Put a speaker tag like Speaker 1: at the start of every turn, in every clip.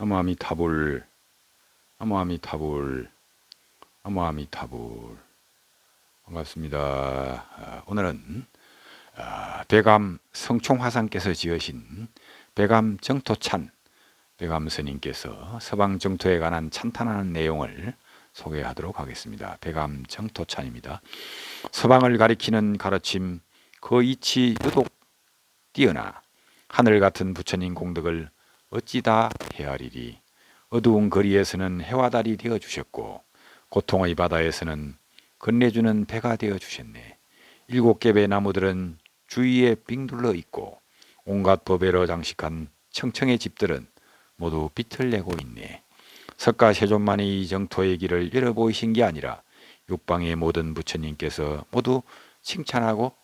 Speaker 1: 나무아미타불 나무아미타불 나무아미타불 반갑습니다. 아, 오늘은 아, 대감 성총화상께서 지으신 대감 정토찬 대감 스님께서 서방 정토에 관한 찬탄하는 내용을 소개하도록 하겠습니다. 대감 정토찬입니다. 서방을 가리키는 가르침 그 이치 유독 뛰어나 하늘 같은 부처님 공덕을 어찌다 헤아리리 어두운 거리에서는 해와 달이 되어 주셨고 고통의 바다에서는 건네주는 배가 되어 주셨네. 일곱 개의 나무들은 주위에 빙둘러 있고 온갖 법외로 장식한 청청의 집들은 모두 빛을 내고 있네. 석가 세존만이 이 정토의 길을 열어 보이신 게 아니라 육방의 모든 부처님께서 모두 칭찬하고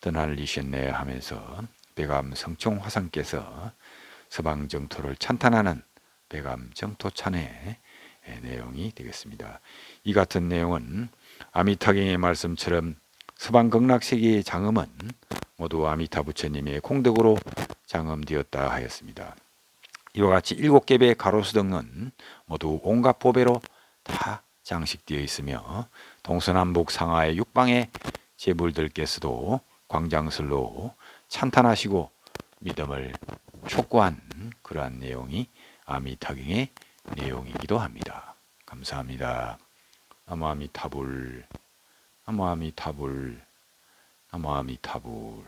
Speaker 1: 떠날리셨네 하면서 대감 성총 화상께서 서방 정토를 찬탄하는 대감 정토 찬의 내용이 되겠습니다. 이 같은 내용은 아미타경의 말씀처럼 서방 극락 세계의 장엄은 모두 아미타 부처님의 공덕으로 장엄되었다 하였습니다. 이와 같이 일곱 개의 가로수등은 모두 온갖 보배로 다 장식되어 있으며 동서남북 상하의 육방의 제불들께서도 광장슬로 찬탄하시고 믿음을 촉구한 그러한 내용이 아미타경의 내용이기도 합니다. 감사합니다. 나무아미타불 나무아미타불 나무아미타불